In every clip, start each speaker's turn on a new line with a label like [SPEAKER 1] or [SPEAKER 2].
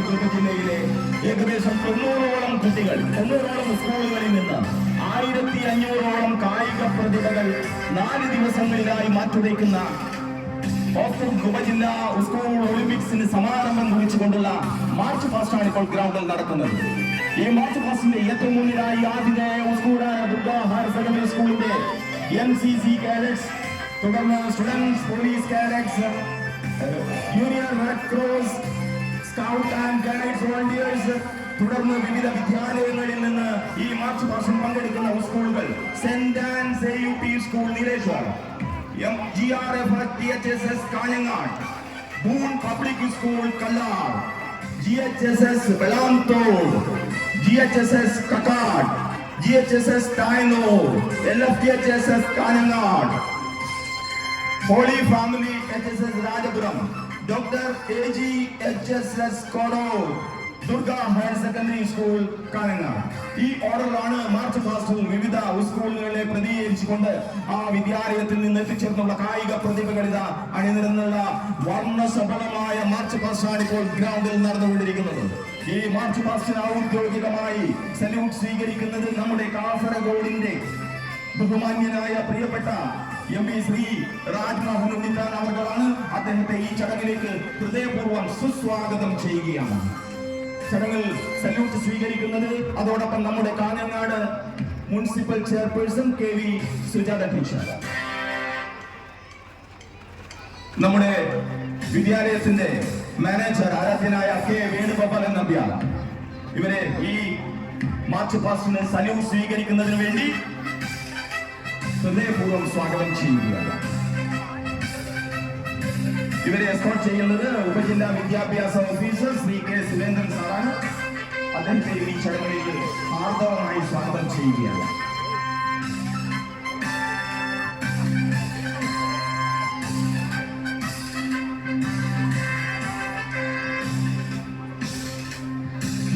[SPEAKER 1] കാസർഗോഡ് ജില്ലയിലെ ഏകദേശം തൊണ്ണൂറോളം കുട്ടികൾ തൊണ്ണൂറോളം സ്കൂളുകളിൽ നിന്ന് ആയിരത്തി അഞ്ഞൂറോളം കായിക പ്രതിഭകൾ നാല് ദിവസങ്ങളിലായി ഓക്സ്ഫോർഡ് ഉപജില്ലാ സ്കൂൾ ഒളിമ്പിക്സിന് സമാരംഭം കുറിച്ചുകൊണ്ടുള്ള മാർച്ച് പാസ്റ്റാണ് ഇപ്പോൾ ഗ്രൗണ്ടിൽ നടക്കുന്നത്. ഈ മാർച്ച് പാസ്റ്റിന്റെ ഏറ്റവും മുന്നിലായി ആതിഥേയ സ്കൂളായ ദുർഗ ഹയർ സെക്കൻഡറി സ്കൂളിന്റെ എൻ സി സി കാഡറ്റ്സ് തുടർന്ന് students police cadets union red cross scout and guides volunteers തുടർന്ന് വിവിധ വിദ്യാലയങ്ങളിൽ നിന്ന് ഈ മാർച്ച് പാസ്റ്റിൽ പങ്കെടുക്കുന്ന സ്കൂളുകൾ Saint Ann's U P school Nileshwar M G R F T H S S Kanhangad boon public school Kallar G H S S Velanthode G H S S Kakkad G H S S Thayannur L F T H S S Kanhangad holy family H S S Rajapuram doctor A G H S S Kodor Durga higher secondary school Kanangad ഈ ഓർഡറിലാണ് March പാസ്റ്റിൽ വിവിധ സ്കൂളുകളെ പ്രതികരിച്ചുകൊണ്ട് ആ വിദ്യാലയത്തിൽ നിന്ന് എത്തിച്ചേർന്നുള്ള കായിക പ്രതിഭകളിത അണിനിരന്നുള്ള വർണസഫലമായ March പാസ്റ്റാണ് ഇപ്പോൾ ഗ്രൗണ്ടിൽ നടന്നുകൊണ്ടിരിക്കുന്നത്. ഈ മാർച്ച് പാസ്റ്റിന് ഔദ്യോഗികമായി സല്യൂട്ട് സ്വീകരിക്കുന്നത് നമ്മുടെ കാസർഗോഡിന്റെ ബഹുമാന്യനായ പ്രിയപ്പെട്ട എം പി ശ്രീ രാജ്മോഹൻ ഉണ്ണിത്താൻ ചടങ്ങിലേക്ക് ഹൃദയപൂർവം സുസ്വാഗതം ചെയ്യുകയാണ്. ചടങ്ങിൽ സല്യൂട്ട് സ്വീകരിക്കുന്നത് അതോടൊപ്പം നമ്മുടെ Kanhangad municipal chairperson K V Sujatha teacher. നമ്മുടെ വിദ്യാലയത്തിന്റെ മാനേജർ ആരാധ്യനായ കെ വേണുഗോപാലൻ നമ്പ്യാർ. ഇവരെ ഈ മാർച്ച് പാസ്റ്റിന് സല്യൂട്ട് സ്വീകരിക്കുന്നതിന് വേണ്ടി ഹൃദയപൂർവം സ്വാഗതം ചെയ്യുകയാണ്. ഇവരെ എസ്കോർട്ട് ചെയ്യുന്നത് ഉപജില്ലാ വിദ്യാഭ്യാസ ഓഫീസർ ശ്രീ കെ സുരേന്ദ്രൻ സാറാണ്. അദ്ദേഹത്തെ ഈ ചടങ്ങിലേക്ക് ആർദവമായി സ്വാഗതം ചെയ്യുകയാണ്.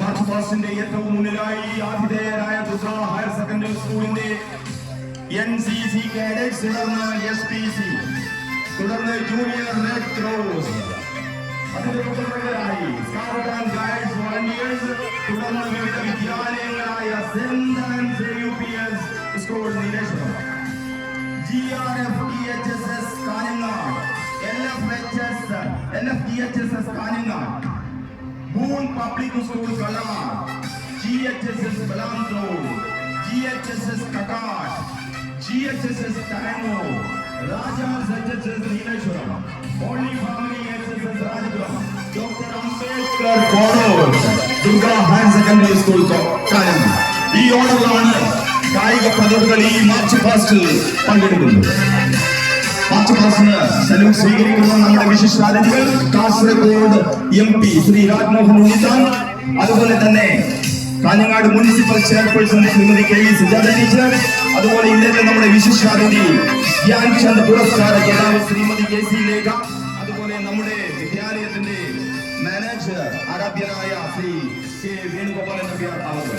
[SPEAKER 1] മാർച്ച് പാസ്റ്റിന്റെ ഏറ്റവും മുന്നിലായി ആതിഥേയരായ ദുർഗ ഹയർ സെക്കൻഡറി സ്കൂളിന്റെ എൻ സി സി കേഡറ്റ് തുടർന്ന് എസ് പി സി. തുടർന്ന് ജൂനിയർ റെഡ് ക്രോസ് അതിന്റെ തുടർന്നവരായി സ്കൗട്ട് ആൻഡ് ഗൈഡ്സ് വോളണ്ടിയേഴ്സ് തുടർന്ന് വിവിധ വിദ്യാലയങ്ങളായ Saint Ann's U P S school Nileshwaram G R F T H S S Kanhangad L F H S L F T H S S Kanhangad. Moon public school Kalar G H S S Balanthode G H S S Kakkad G H S S താനോ Rajas H H S Nileshwaram. H S S Rajapuram doctor Ambedkar Kolur Durga higher secondary school Kanhangad ഈ ഓർഡറിലാണ് കായിക പ്രതിഭകൾ March പാസ്റ്റിൽ പങ്കെടുക്കുന്നത് March പാസ്റ്റിന് salute സ്വീകരിക്കുന്ന നമ്മുടെ വിശിഷ്ടാതിഥികൾ Kasaragod M P Shri Rajmohan Unnithan അതുപോലെ തന്നെ Kanhangad municipal chairperson Shrimati K V Sujatha teacher അതുപോലെ ഇന്നത്തെ നമ്മുടെ വിശിഷ്ടാതിഥി ധ്യാൻചന്ദ് പുരസ്കാര ജേതാവ് ശ്രീമതി കെ സി ലേഖ അതുപോലെ നമ്മുടെ വിദ്യാലയത്തിന്റെ മാനേജർ ആരാധ്യനായ ശ്രീ കെ വേണുഗോപാലൻ നമ്പ്യാർ അവർ